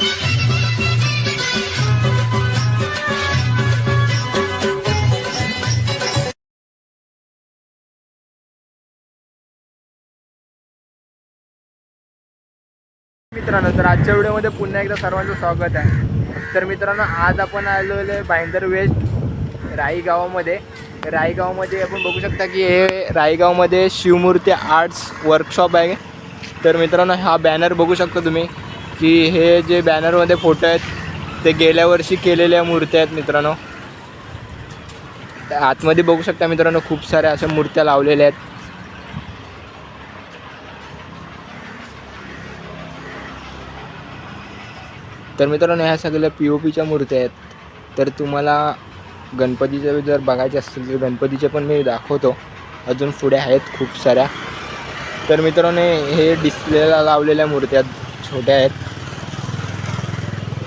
मित्रांनो तर आजच्या व्हिडिओमध्ये पुन्हा एकदा सर्वांचं स्वागत आहे. तर मित्रांनो आज आपण आलेलो आहे भाईंदर वेस्ट राई गावामध्ये आपण बघू शकता की हे रायगावमध्ये शिवमूर्ती आर्ट्स वर्कशॉप आहे. तर मित्रांनो हा बॅनर बघू शकता तुम्ही. की हे जे बॅनरमध्ये फोटो आहेत ते गेल्या वर्षी केलेल्या मूर्त्या आहेत मित्रांनो. त्या आतमध्ये बघू शकता मित्रांनो खूप साऱ्या अशा मूर्त्या लावलेल्या आहेत. तर मित्रांनो ह्या सगळ्या पी ओ पीच्या मूर्त्या आहेत. तर तुम्हाला गणपतीचं जर बघायचे असतील तर गणपतीचे पण मी दाखवतो. अजून पुढे आहेत खूप साऱ्या. तर मित्रांनो हे डिस्प्लेला लावलेल्या मूर्त्या छोट्या आहेत.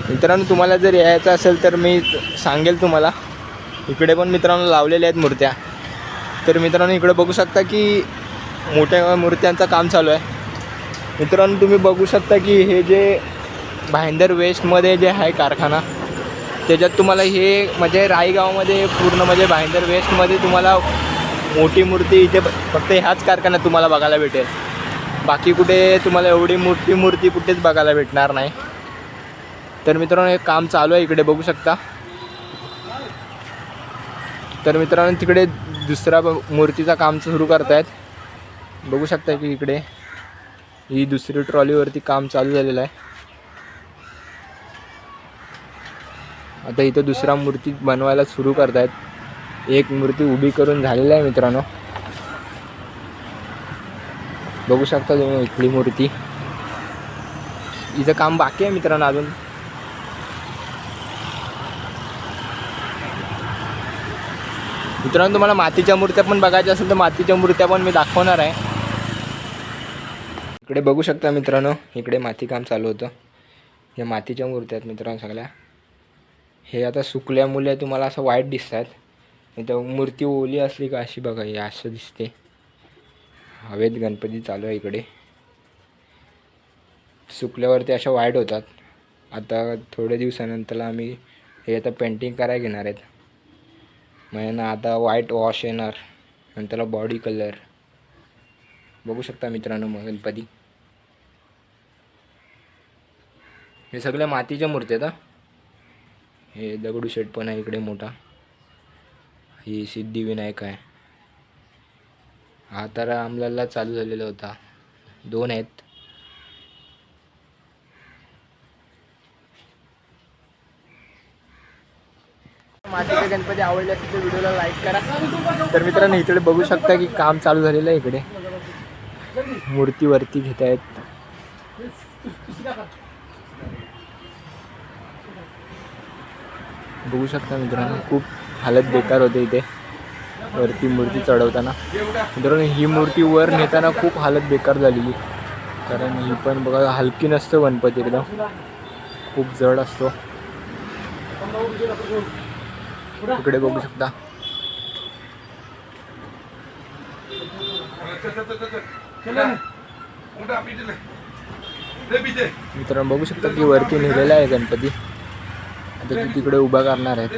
मित्रांनो तुम्हाला जर यायचं असेल तर मी सांगेल तुम्हाला. इकडे पण मित्रांनो लावलेल्या आहेत मूर्त्या. तर मित्रांनो इकडे बघू शकता की मोठ्या मूर्त्यांचं काम चालू आहे. मित्रांनो तुम्ही बघू शकता की हे जे भाईंदर वेस्टमध्ये जे आहे कारखाना त्याच्यात तुम्हाला हे म्हणजे रायगावमध्ये पूर्ण म्हणजे भाईंदर वेस्टमध्ये तुम्हाला मोठी मूर्ती इथे फक्त ह्याच कारखान्यात तुम्हाला बघायला भेटेल. बाकी कुठे तुम्हाला एवढी मोठी मूर्ती कुठेच बघायला भेटणार नाही. तर मित्रांनो हे काम चालू आहे इकडे बघू शकता. तर मित्रांनो तिकडे दुसरा मूर्तीचा मूर्तीचं काम सुरू करतायत. बघू शकता की इकडे ही दुसरी ट्रॉलीवरती काम चालू झालेलं आहे. आता इथं दुसरा मूर्ती बनवायला सुरू करतायत. एक मूर्ती उभी करून झालेली आहे मित्रांनो. बघू शकता तुम्ही इथली मूर्ती. हिचं काम बाकी आहे मित्रांनो अजून. मित्रांनो तुम्हाला मातीच्या मूर्त्या पण बघायच्या असेल तर मातीच्या मूर्त्या पण मी दाखवणार आहे. इकडे बघू शकता मित्रांनो इकडे माती काम चालू होतं. या मातीच्या मूर्त्या आहेत मित्रांनो सगळ्या. हे आता सुकल्यामुळे तुम्हाला असं वाईट दिसत आहेत इथं मूर्ती ओली असली का अशी बघा ही असं दिसते. हवेत गणपती चालू आहे इकडे. सुकल्यावरती अशा वाईट होतात. आता थोड्या दिवसानंतर आम्ही हे आता पेंटिंग करायला घेणार आहेत. म्हणजे ना आता व्हाईट वॉश येणार. आणि त्याला बॉडी कलर बघू शकता मित्रांनो मग गणपती. हे सगळ्या मातीच्या मूर्ती आहेत हे. दगडूशेठ पण आहे इकडे मोठा. ही सिद्धिविनायक आहे. हा तर आमल्याला चालू झालेला होता. दोन आहेत. मातीचे गणपती आवडले असतील तर व्हिडिओला लाईक करा. तर मित्रांनो इकडे बघू शकता की काम चालू झालेलं आहे इकडे. मूर्ती वरती घेत आहेत. बघू शकता मित्रांनो खूप हालत बेकार होते इथे. वरती मूर्ती चढवताना. मित्रांनो ही मूर्ती वर नेताना खूप हालत बेकार झालेली. कारण ही पण बघा हलकी नसतो गणपती एकदम. खूप जड असतो. इकडे बघू शकता. मित्रांनो बघू शकता की वरती नेलेला आहे गणपती. आता ते तिकडे उभा करणार आहेत.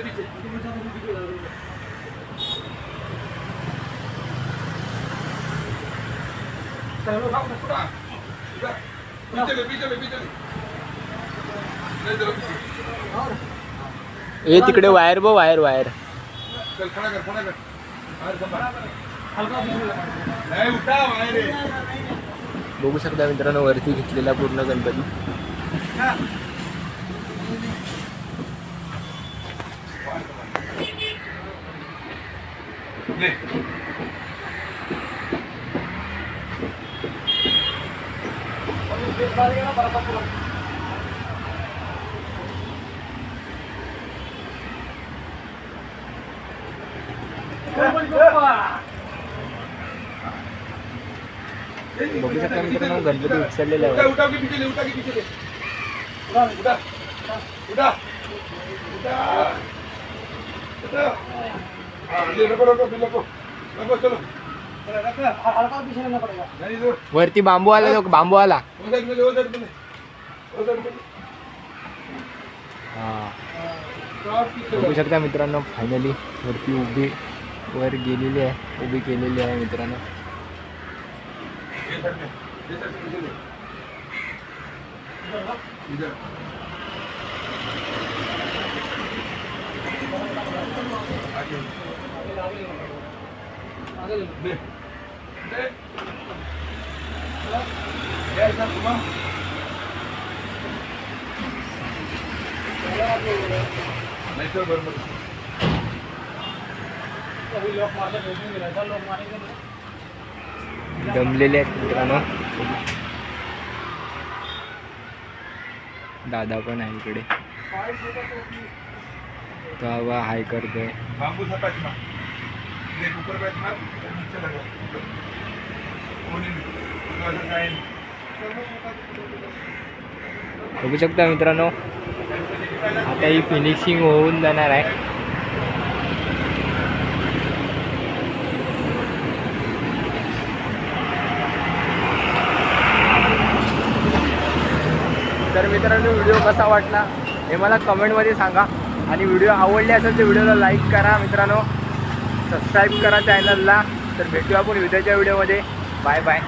हे तिकडे वायर ब वायर वायर. बघू शकता मित्रांनो वरती घेतलेला पूर्ण गणपती. बघू शकता मित्रांनो गणपती उचललेला आहे. उठा के पीछे ले उठा के पीछे ले उठा उठा. उठा. चलो. वरती बांबू आला तो बांबू आला. बघू शकता मित्रांनो फायनली वरती उभी वर गेलेली आहे उभी केलेली आहे मित्रांनो ये सर में ये सर से इधर इधर आगे दे दे ये सर तुम्हारा नाही सर बरोबर दमलेले आहेत मित्रांनो. दादा पण आहे इकडे. तो हवा हाय करतोय. बघू शकता मित्रांनो. आता ही फिनिशिंग होऊन जाणार आहे तर मित्रांनो व्हिडिओ कसा वाटला हे मला कमेंटमध्ये सांगा. आणि व्हिडिओ आवडले असेल तर व्हिडिओला लाईक करा मित्रांनो. सबस्क्राईब करा चॅनलला तर भेटूया आपण उद्याच्या व्हिडिओमध्ये. Bye bye.